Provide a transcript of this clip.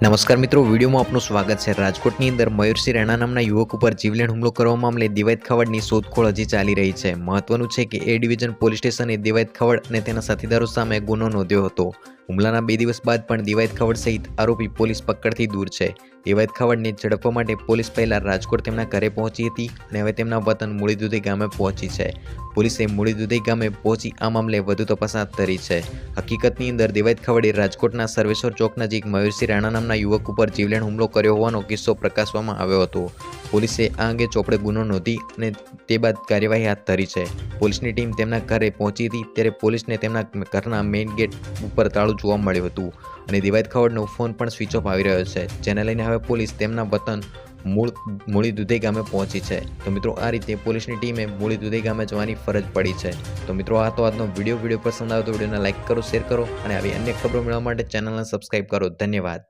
નમસ્કાર મિત્રો, વિડીયોમાં આપનું સ્વાગત છે. રાજકોટની અંદર મયુરસિંહ રેણા નામના યુવક ઉપર જીવલેણ હુમલો કરવા મામલે દિવાયત ખવડની શોધખોળ હજી ચાલી રહી છે. મહત્વનું છે કે એ ડિવિઝન પોલીસ સ્ટેશને દિવાયત ખવડ અને તેના સાથીદારો સામે ગુનો નોંધ્યો હતો. હુમલાના બે દિવસ બાદ પણ દિવાયત ખવડ સહિત આરોપી પોલીસ પકડથી દૂર છે. દિવાયત ખવડને ઝડપવા માટે પોલીસ પહેલાં રાજકોટ તેમના ઘરે પહોંચી હતી અને હવે તેમના વતન મૂળીદુધઈ ગામે પહોંચી છે. પોલીસે મૂળીદુધઈ ગામે પહોંચી આ મામલે વધુ તપાસ હાથ ધરી છે. હકીકતની અંદર દિવાયત ખવડે રાજકોટના સર્વેશ્વર ચોક નજીક મયુરસિંહ રાણા નામના યુવક ઉપર જીવલેણ હુમલો કર્યો હોવાનો કિસ્સો પ્રકાશવામાં આવ્યો હતો. પોલીસે આ અંગે ચોપડે ગુનો નોંધી અને તે બાદ કાર્યવાહી હાથ ધરી છે. પોલીસની ટીમ તેમના ઘરે પહોંચી હતી ત્યારે પોલીસને તેમના ઘરના મેઇન ગેટ ઉપર તાળું જોવા મળ્યું હતું અને દિવાયત ખવડનો ફોન પણ સ્વિચ ઓફ આવી રહ્યો છે. જેને લઈને હવે પોલીસ તેમના વતન મૂળ મૂળી દુધઈ ગામે પહોંચી છે. તો મિત્રો, આ રીતે પોલીસની ટીમે મૂળી દુધઈ ગામે જવાની ફરજ પડી છે. તો મિત્રો આ તો આજનો વીડિયો વીડિયો પસંદ આવ્યો તો વિડીયોને લાઇક કરો, શેર કરો અને આવી અન્ય ખબરો મેળવવા માટે ચેનલને સબસ્ક્રાઈબ કરો. ધન્યવાદ.